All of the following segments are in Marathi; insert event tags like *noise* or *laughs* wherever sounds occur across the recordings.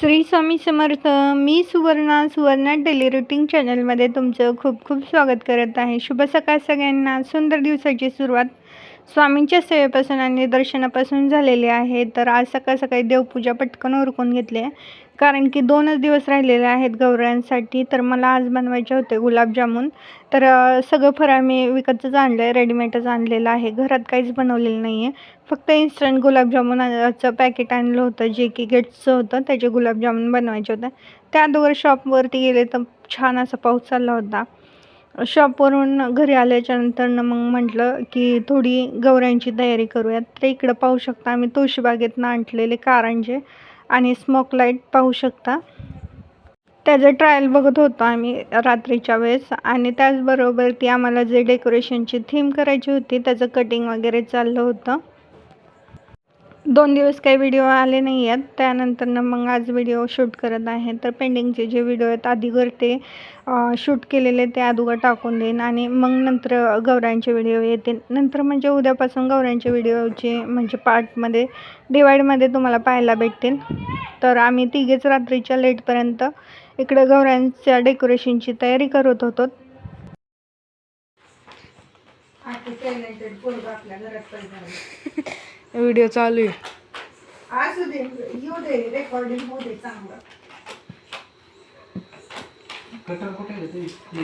श्री स्वामी समर्थ मी सुवर्णा सुवर्णा डेली रुटीन चॅनलमध्ये तुमचं खूप खूप स्वागत करत आहे. शुभ सकाळ सगळ्यांना. सुंदर दिवसाची सुरुवात स्वामींच्या सेवेपासून आणि दर्शनापासून झालेले आहे. तर आज सकाळ सकाळी देवपूजा पटकन उरकून घेतली आहे. कारण की दोनच दिवस राहिलेले आहेत गौऱ्यांसाठी तर मला आज बनवायचे होते गुलाबजामुन. तर सगळं फराळ मी विकतच आणलं आहे रेडीमेडच आणलेलं आहे. घरात काहीच बनवलेलं नाही आहे फक्त इन्स्टंट गुलाबजामुनचं पॅकेट आणलं होतं जे की गेट्सचं होतं. त्याचे गुलाबजामुन बनवायचे होते. त्या अगोदर शॉपवरती गेले तर छान असा पाऊस चालला होता. शॉपवरून घरी आल्याच्यानंतरनं मग म्हटलं की थोडी गौऱ्यांची तयारी करूयात. तर इकडं पाहू शकता आम्ही तुळशीबागेतनं आणलेले कारंजे आणि स्मोक लाइट पाहू शकता. त्याचं ट्रायल बघत होतो आम्ही रात्रीच्या वेळेस आणि त्याचबरोबर ती आम्हाला जे डेकोरेशनची थीम करायची होती त्याचं कटिंग वगैरे चाललं होतं. दोन दिवस काही व्हिडिओ आले नाही आहेत त्यानंतरनं मग आज व्हिडिओ शूट करत आहे. तर पेंडिंगचे जे व्हिडिओ आहेत आधीवर ते शूट केलेले ते अगोदर टाकून देईन. आणि मग नंतर गौऱ्यांचे व्हिडिओ येतील. नंतर म्हणजे उद्यापासून गौऱ्यांचे व्हिडिओचे म्हणजे पार्टमध्ये डिवाईडमध्ये तुम्हाला पाहायला भेटतील. तर आम्ही तिघेच रात्रीच्या लेटपर्यंत इकडं गौऱ्यांच्या डेकोरेशनची तयारी करत होतो. आपल्या घरात *laughs* व्हिडिओ चालू आहे असू दे येऊ दे रेकॉर्डिंग होऊ दे चांगलं कटर कुठे आहे ते? हे,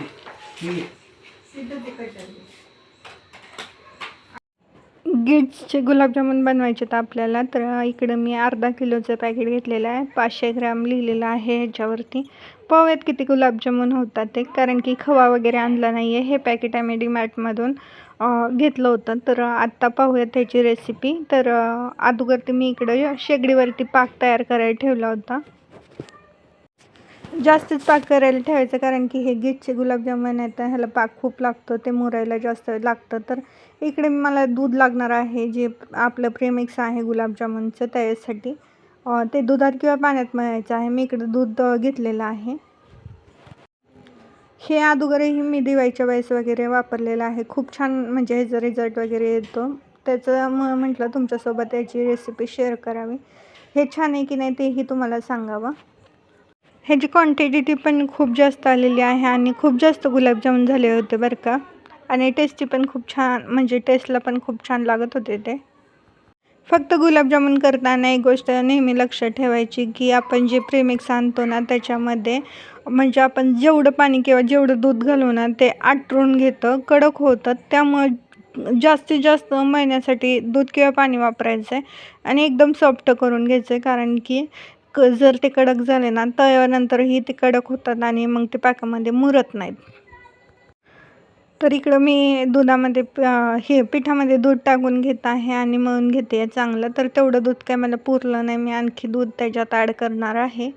हे. सिद्ध ते कशाला. गिट्सचे गुलाबजामुन बनवायचे आहेत आपल्याला तर इकडं मी अर्धा किलोचं पॅकेट घेतलेलं आहे पाचशे ग्रॅम लिहिलेलं आहे ह्याच्यावरती पाहूयात किती गुलाबजामुन होतात ते. कारण की खवा वगैरे आणला नाही आहे हे पॅकेट आम्ही डीमार्टमधून घेतलं होतं. तर आत्ता पाहूयात त्याची रेसिपी तर अगोदरती मी इकडं शेगडीवरती पाक तयार करायला ठेवला होता. जास्तच पाक करायला ठेवायचं कारण की हे गीतचे गुलाबजामुन आहेत तर ह्याला पाक खूप लागतो. ते मुरायला जास्त लागतं. तर इकडे मला दूध लागणार आहे जे आपलं प्रेमिक्स आहे गुलाबजामुनचं त्यासाठी ते दुधात किंवा पाण्यात मळायचं आहे. मी इकडे दूध घेतलेलं आहे. हे अगोदरही मी दिवाळीच्या वेळेस वगैरे वापरलेलं आहे. खूप छान म्हणजे ह्याचा रिझल्ट वगैरे येतो. त्याचं मग म्हटलं तुमच्यासोबत याची रेसिपी शेअर करावी. हे छान आहे की नाही तेही तुम्हाला सांगावं. ह्याची क्वांटिटी पण खूप जास्त आलेली आहे आणि खूप जास्त गुलाबजामुन झाले होते बरं का. आणि टेस्टी पण खूप छान म्हणजे टेस्टला पण खूप छान लागत होते ते. फक्त गुलाबजामुन करताना एक गोष्ट नेहमी लक्षात ठेवायची की आपण जे प्रेमिक्स आणतो ना त्याच्यामध्ये म्हणजे आपण जेवढं पाणी किंवा जेवढं दूध घालू ना ते आटरून घेतं कडक होतं. त्यामुळं जास्तीत जास्त महिन्यासाठी दूध किंवा पाणी वापरायचं आहे आणि एकदम सॉफ्ट करून घ्यायचं आहे कारण की क जर ते कडक झाले ना तळल्यानंतरही ते कडक होतात आणि मग ते पाकामध्ये मुरत नाहीत. तर इकडं मी दुधामध्ये प- हे पिठामध्ये दूध टाकून घेत आहे आणि मळून घेते आहे चांगलं. तर तेवढं दूध काय मला पुरलं नाही. मी आणखी दूध त्याच्यात ॲड करणार आहे.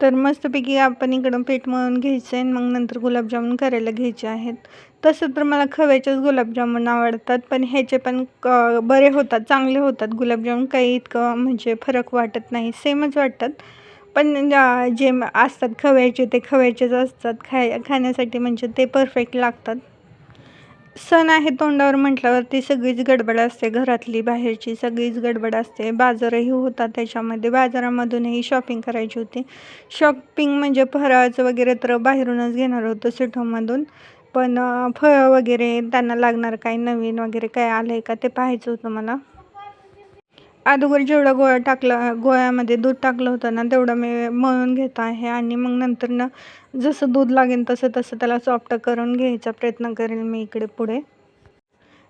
तर मस्तपैकी आपण इकडं पीठ मळून घ्यायचं आहे मग नंतर गुलाबजामुन करायला घ्यायचे आहेत. तसं तर मला खव्याचेच गुलाबजामुन आवडतात पण ह्याचे पण क बरे होतात चांगले होतात. गुलाबजामुन काही इतकं म्हणजे फरक वाटत नाही. सेमच वाटतात. पण जे असतात खव्याचे ते खव्याचेच असतात. खाय खाण्यासाठी म्हणजे ते परफेक्ट लागतात. सण आहे तोंडावर म्हटल्यावरती सगळीच गडबड असते घरातली बाहेरची सगळीच गडबड असते. बाजारही होता त्याच्यामध्ये. बाजारामधूनही शॉपिंग करायची होती. शॉपिंग म्हणजे फराळाचं वगैरे तर बाहेरूनच घेणार होतं सिठोमधून पण फळं वगैरे त्यांना लागणार काही नवीन वगैरे काय आलं आहे का? ते पाहायचं होतं मला. अगोदर जेवढा गोळा टाकला गोळ्यामध्ये दूध टाकलं होतं ना तेवढं मी मळून घेत आहे आणि मग नंतर ना जसं दूध लागेल तसं तसं त्याला सॉफ्ट करून घ्यायचा प्रयत्न करेल मी इकडे पुढे.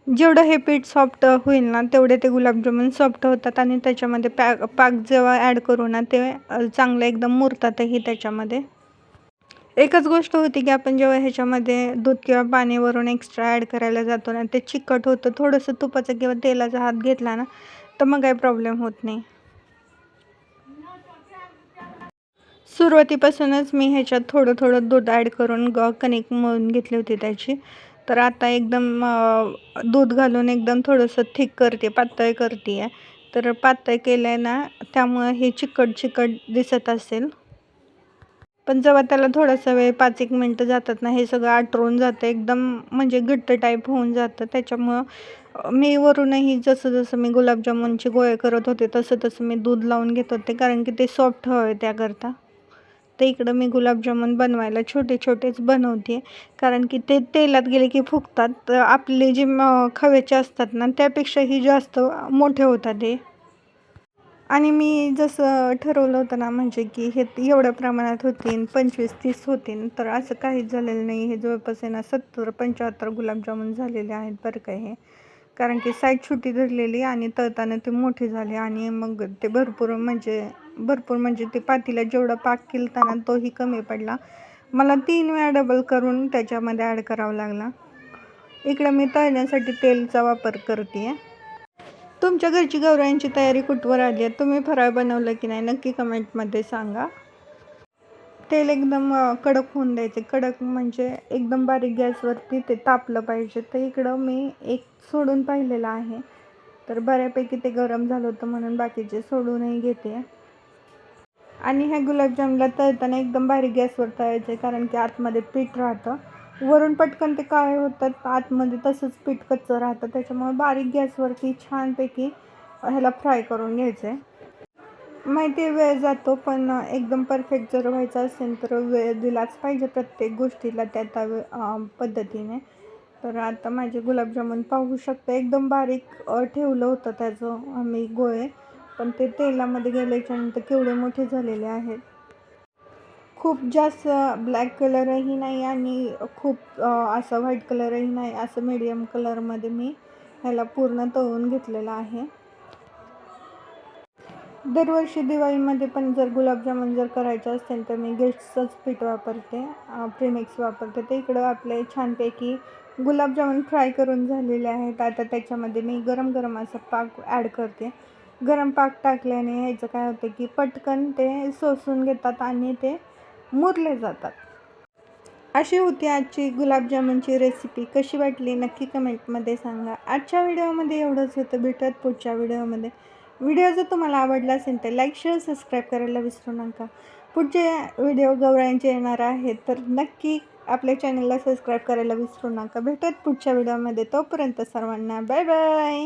जेवढं हे पीठ सॉफ्ट होईल ना तेवढे ते गुलाबजामुन सॉफ्ट होतात आणि त्याच्यामध्ये पॅ पाक जेव्हा ॲड करू ना ते चांगलं एकदम मुरतातही त्याच्यामध्ये. एकच गोष्ट होती की आपण जेव्हा ह्याच्यामध्ये दूध किंवा पाणीवरून एक्स्ट्रा ॲड करायला जातो ना ते चिकट होतं थोडंसं तुपाचा किंवा तेलाचा हात घेतला ना तर मग काही प्रॉब्लेम होत नाही. सुरुवातीपासूनच मी ह्याच्यात थोडं थोडं दूध ॲड करून ग कणिक मळून घेतली होती त्याची. तर आता एकदम दूध घालून एकदम थोडंसं थिक करते पातळ करते आहे तर पातळ केलं आहे ना त्यामुळं हे चिकट चिकट दिसत असेल. पण जेव्हा त्याला थोडासा वेळ पाच एक मिनटं जातात ना हे सगळं आटरून जातं एकदम म्हणजे घट्ट टाईप होऊन जातं. त्याच्यामुळं मी वरूनही जसं जसं मी गुलाबजामुनचे गोळे करत होते तसं तसं मी दूध लावून घेत होते कारण की ते सॉफ्ट हवे त्याकरता. तर इकडं मी गुलाबजामुन बनवायला छोटे छोटेच बनवते कारण की ते तेलात गेले की फुगतात. आपले जे खव्याचे असतात ना त्यापेक्षाही जास्त मोठे होतात ते आणि मी जसं ठरवलं होतं ना म्हणजे की हे एवढ्या प्रमाणात होतीन पंचवीस तीस होतीन तर असं काहीच झालेलं नाही. हे जवळपास आहे ना सत्तर पंच्याहत्तर गुलाबजामुन झालेले आहेत बरं का हे. कारण की साईज छोटी धरलेली आणि तळताना ते मोठे झाले आणि मग ते भरपूर म्हणजे भरपूर म्हणजे ते पातीला जेवढा पाक केलताना तोही कमी पडला. मला तीन वेळा डबल करून त्याच्यामध्ये ॲड करावा लागला. इकडं मी तळण्यासाठी तेलचा वापर करते आहे तुमच्या घरची गौरायांची तयारी कुठवर आली आहे? तुम्ही फराळ बनवलं की नाही? नक्की कमेंटमध्ये सांगा. तेल एकदम कडक होऊन द्यायचे. कडक म्हणजे एकदम बारीक गॅसवरती ते तापलं पाहिजे. तर इकडं मी एक सोडून पाहिलेलं आहे. तर बऱ्यापैकी ते गरम झालं होतं म्हणून बाकीचे सोडूनही घेते. आणि ह्या गुलाबजामला तळताना एकदम बारीक गॅसवर तळायचे कारण की आतमध्ये पीठ राहतं. वरून पटकन ते काळे होतात आतमध्ये तसंच पीठ कच्चं राहतं. त्याच्यामुळे बारीक गॅसवरती छानपैकी ह्याला फ्राय करून घ्यायचं आहे माहिती वेळ जातो पण एकदम परफेक्ट जर व्हायचं असेल तर वेळ दिलाच पाहिजे प्रत्येक गोष्टीला त्या त्या पद्धतीने. तर आता माझे गुलाबजामुन पाहू शकता. एकदम बारीक ठेवलं होतं त्याचं आम्ही गोळे पण ते तेलामध्ये गेल्याच्यानंतर केवढे मोठे झालेले आहेत. खूप जास्त ब्लॅक कलरही नाही आणि खूप असं असा व्हाईट कलरही नाही असं मीडियम कलरमध्ये मी ह्याला पूर्ण तळून घेतलेलं आहे. दरवर्षी दिवाळीमध्ये पण जर गुलाबजामुन जर करायचं असेल तर मी गेस्टचंच पीठ वापरते प्रीमिक्स वापरते. ते इकडं आपले छानपैकी गुलाबजामुन फ्राय करून झालेले आहेत. आता त्याच्यामध्ये मी गरम गरम असं पाक ॲड करते. गरम पाक टाकल्याने ह्याचं काय होतं की पटकन ते सोसून घेतात आणि ते मुरले जातात. अशी होती आजची गुलाबजामुनची रेसिपी कशी वाटली? नक्की कमेंटमध्ये सांगा. आजच्या व्हिडिओमध्ये एवढंच होतं. भेटत पुढच्या व्हिडिओमध्ये व्हिडिओ जर तुम्हाला आवडला असेल तर लाईक शेअर सबस्क्राईब करायला विसरू नका. पुढचे व्हिडिओ गौरायांचे येणार आहेत तर नक्की आपल्या चॅनलला सबस्क्राईब करायला विसरू नका. भेटत पुढच्या व्हिडिओमध्ये तोपर्यंत सर्वांना बाय बाय